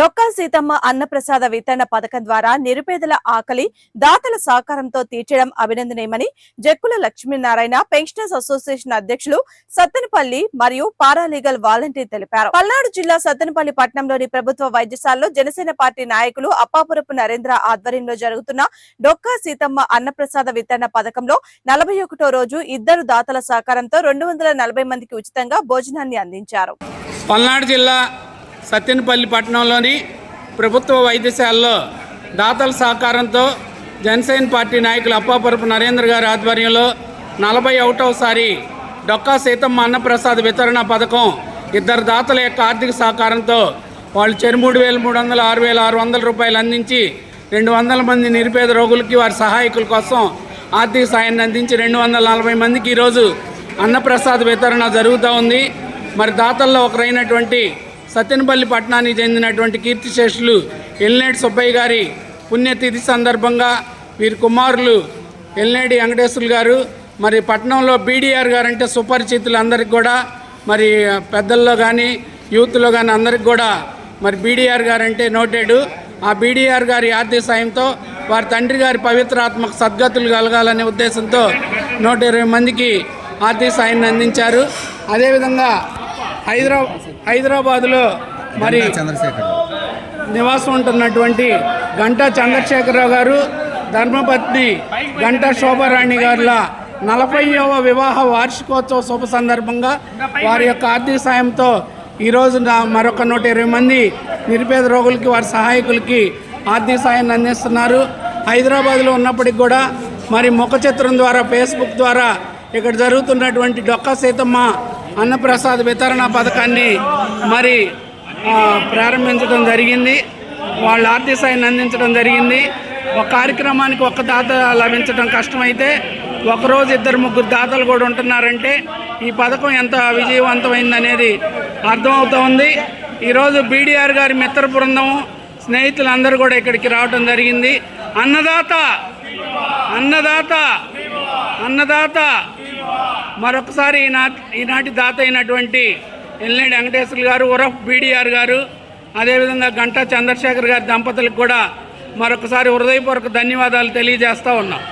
డొక్కా సీతమ్మ అన్నప్రసాద వితరణ పథకం ద్వారా నిరుపేదల ఆకలి దాతల సహకారంతో తీర్చడం అభినందనీయమని జక్కుల లక్ష్మీనారాయణ పెన్షనర్స్ అసోసియేషన్ అధ్యక్షులు సత్తెనపల్లి మరియు పారాలీగల్ వాలంటీర్ తెలిపారు. పల్నాడు జిల్లా సత్తెనపల్లి పట్టణంలోని ప్రభుత్వ వైద్యశాలలో జనసేన పార్టీ నాయకులు అప్పాపురపు నరేంద్ర ఆధ్వర్యంలో జరుగుతున్న డొక్కా సీతమ్మ అన్నప్రసాద వితరణ పథకంలో నలభై ఒకటో రోజు ఇద్దరు దాతల సహకారంతో రెండు వందల నలభై మందికి ఉచితంగా భోజనాన్ని అందించారు. పల్నాడు జిల్లా సత్యనపల్లి పట్టణంలోని ప్రభుత్వ వైద్యశాలలో దాతల సహకారంతో జనసేన పార్టీ నాయకులు అప్పాపరపు నరేంద్ర గారి ఆధ్వర్యంలో నలభై ఒకటవసారి డొక్కా సీతమ్మ అన్నప్రసాద్ వితరణ పథకం ఇద్దరు దాతల యొక్క ఆర్థిక సహకారంతో వాళ్ళు చెరుమూడు వేల మూడు వందల ఆరు వేల ఆరు వందల రూపాయలు అందించి రెండు వందల మంది నిరుపేద రోగులకి వారి సహాయకుల కోసం ఆర్థిక సాయాన్ని అందించి రెండు వందల నలభై మందికి ఈరోజు అన్నప్రసాద్ వితరణ జరుగుతూ ఉంది. మరి దాతల్లో ఒకరైనటువంటి సత్యనపల్లి పట్టణానికి చెందినటువంటి కీర్తిశేషులు ఎల్నేటి సుబ్బయ్య గారి పుణ్యతిథి సందర్భంగా వీరి కుమారులు ఎల్నేడి వెంకటేశ్వర్లు గారు మరి పట్టణంలో బీడీఆర్ గారు అంటే సుపరిచితులు అందరికి కూడా మరి పెద్దల్లో కానీ యూత్లో కానీ అందరికి కూడా మరి బీడీఆర్ గారు అంటే నోటెడ్ ఆ బీడీఆర్ గారి ఆర్థిక సాయంతో వారి తండ్రి గారి పవిత్రాత్మక సద్గతులు కలగాలనే ఉద్దేశంతో నూట ఇరవై మందికి ఆర్థిక సాయాన్ని అందించారు. అదేవిధంగా హైదరా హైదరాబాదులో మరి చంద్రశేఖర్ నివాసం ఉంటున్నటువంటి గంటా చంద్రశేఖరరావు గారు ధర్మపత్ని గంటా శోభారాణి గారుల నలభైవ వివాహ వార్షికోత్సవ శుభ సందర్భంగా వారి యొక్క ఆర్థిక సాయంతో ఈరోజు నా- మరొక నూట ఇరవై మంది నిరుపేద రోగులకి వారి సహాయకులకి ఆర్థిక సాయాన్ని అందిస్తున్నారు. హైదరాబాద్లో ఉన్నప్పటికి కూడా మరి ముఖ చిత్రం ద్వారా ఫేస్బుక్ ద్వారా ఇక్కడ జరుగుతున్నటువంటి డొక్కా సీతమ్మ అన్నప్రసాద్ వితరణ పథకాన్ని మరి ప్రారంభించడం జరిగింది. వాళ్ళ ఆర్థిక సాయాన్ని అందించడం జరిగింది. ఒక కార్యక్రమానికి ఒక దాత లభించడం కష్టమైతే ఒకరోజు ఇద్దరు ముగ్గురు దాతలు కూడా ఉంటున్నారంటే ఈ పథకం ఎంత విజయవంతమైందనేది అర్థమవుతూ ఉంది. ఈరోజు బీడీఆర్ గారి మిత్ర బృందం స్నేహితులందరూ కూడా ఇక్కడికి రావడం జరిగింది. అన్నదాత అన్నదాత అన్నదాత మరొకసారి ఈనాటి ఈనాటి దాత అయినటువంటి ఎల్నేడి వెంకటేశ్వర్లు గారు ఉరఫ్ బీడీఆర్ గారు అదేవిధంగా గంటా చంద్రశేఖర్ గారి దంపతులకు కూడా మరొకసారి హృదయపూర్వక ధన్యవాదాలు తెలియజేస్తూ ఉన్నాం.